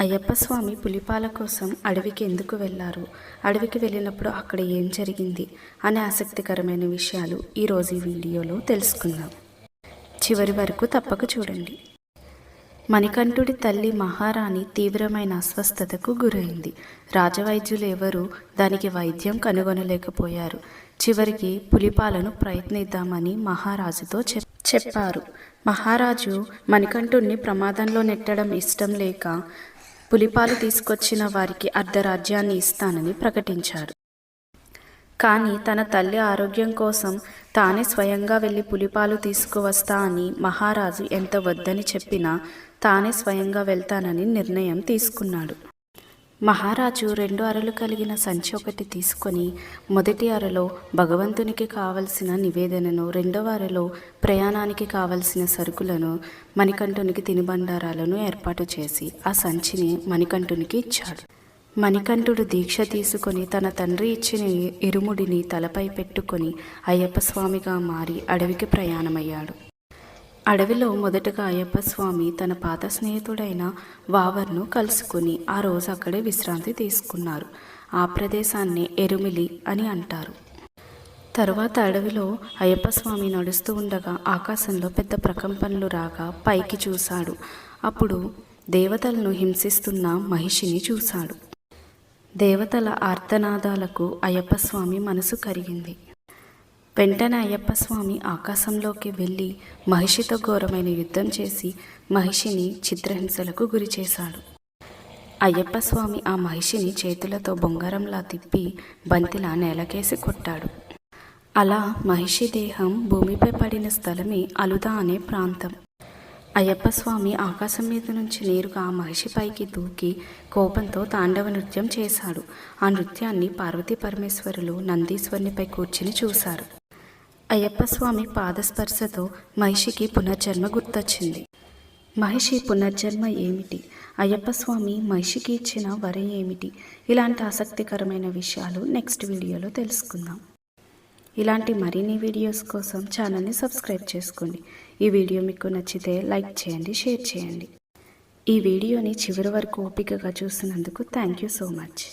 అయ్యప్ప స్వామి పులిపాల కోసం అడవికి ఎందుకు వెళ్ళారు? అడవికి వెళ్ళినప్పుడు అక్కడ ఏం జరిగింది? అనే ఆసక్తికరమైన విషయాలు ఈరోజు ఈ వీడియోలో తెలుసుకుందాం. చివరి వరకు తప్పక చూడండి. మణికంఠుడి తల్లి మహారాణి తీవ్రమైన అస్వస్థతకు గురైంది. రాజవైద్యులు ఎవరూ దానికి వైద్యం కనుగొనలేకపోయారు. చివరికి పులిపాలను ప్రయత్నిద్దామని మహారాజుతో చెప్ చెప్పారు. మహారాజు మణికంఠుడిని ప్రమాదంలో నెట్టడం ఇష్టం లేక పులిపాలు తీసుకొచ్చిన వారికి అర్ధరాజ్యాన్ని ఇస్తానని ప్రకటించారు. కానీ తన తల్లి ఆరోగ్యం కోసం తానే స్వయంగా వెళ్ళి పులిపాలు తీసుకువస్తా అని మహారాజు ఎంత వద్దని చెప్పినా తానే స్వయంగా వెళ్తానని నిర్ణయం తీసుకున్నాడు. మహారాజు రెండు అరలు కలిగిన సంచి ఒకటి తీసుకొని మొదటి అరలో భగవంతునికి కావలసిన నివేదనను రెండవ అరలో ప్రయాణానికి కావలసిన సరుకులను మణికంఠునికి తినుబండారాలను ఏర్పాటు చేసి ఆ సంచిని మణికంఠునికి ఇచ్చాడు. మణికంఠుడు దీక్ష తీసుకొని తన తండ్రి ఇచ్చిన ఇరుముడిని తలపై పెట్టుకొని అయ్యప్ప స్వామిగా మారి అడవికి ప్రయాణమయ్యాడు. అడవిలో మొదటగా అయ్యప్ప స్వామి తన పాత స్నేహితుడైన వావర్ను కలుసుకుని ఆ రోజు అక్కడే విశ్రాంతి తీసుకున్నారు. ఆ ప్రదేశాన్ని ఎరుమిలి అని అంటారు. తరువాత అడవిలో అయ్యప్ప స్వామి నడుస్తూ ఉండగా ఆకాశంలో పెద్ద ప్రకంపనలు రాగా పైకి చూశాడు. అప్పుడు దేవతలను హింసిస్తున్న మహిషిని చూశాడు. దేవతల ఆర్తనాదాలకు అయ్యప్ప స్వామి మనసు కరిగింది. వెంటనే అయ్యప్ప స్వామి ఆకాశంలోకి వెళ్ళి మహిషితో ఘోరమైన యుద్ధం చేసి మహిషిని చిత్రహింసలకు గురిచేశాడు అయ్యప్ప స్వామి ఆ మహిషిని చేతులతో బొంగారంలా తిప్పి బంతిలా నేలకేసి కొట్టాడు. అలా మహిషి దేహం భూమిపై పడిన స్థలమే అలుదా అనే ప్రాంతం. అయ్యప్ప స్వామి ఆకాశం మీద నుంచి నేరుగా ఆ మహిషి పైకి దూకి కోపంతో తాండవ నృత్యం చేశాడు. ఆ నృత్యాన్ని పార్వతీ పరమేశ్వరులు నందీశ్వరునిపై కూర్చుని చూశారు. అయ్యప్ప స్వామి పాదస్పర్శతో మహిషికి పునర్జన్మ గుర్తొచ్చింది. మహిషి పునర్జన్మ ఏమిటి? అయ్యప్ప స్వామి మహిషికి ఇచ్చిన వరం ఏమిటి? ఇలాంటి ఆసక్తికరమైన విషయాలు నెక్స్ట్ వీడియోలో తెలుసుకుందాం. ఇలాంటి మరిన్ని వీడియోస్ కోసం ఛానల్ని సబ్స్క్రైబ్ చేసుకోండి. ఈ వీడియో మీకు నచ్చితే లైక్ చేయండి షేర్ చేయండి. ఈ వీడియోని చివరి వరకు ఓపికగా చూసినందుకు థ్యాంక్ యూ సో మచ్.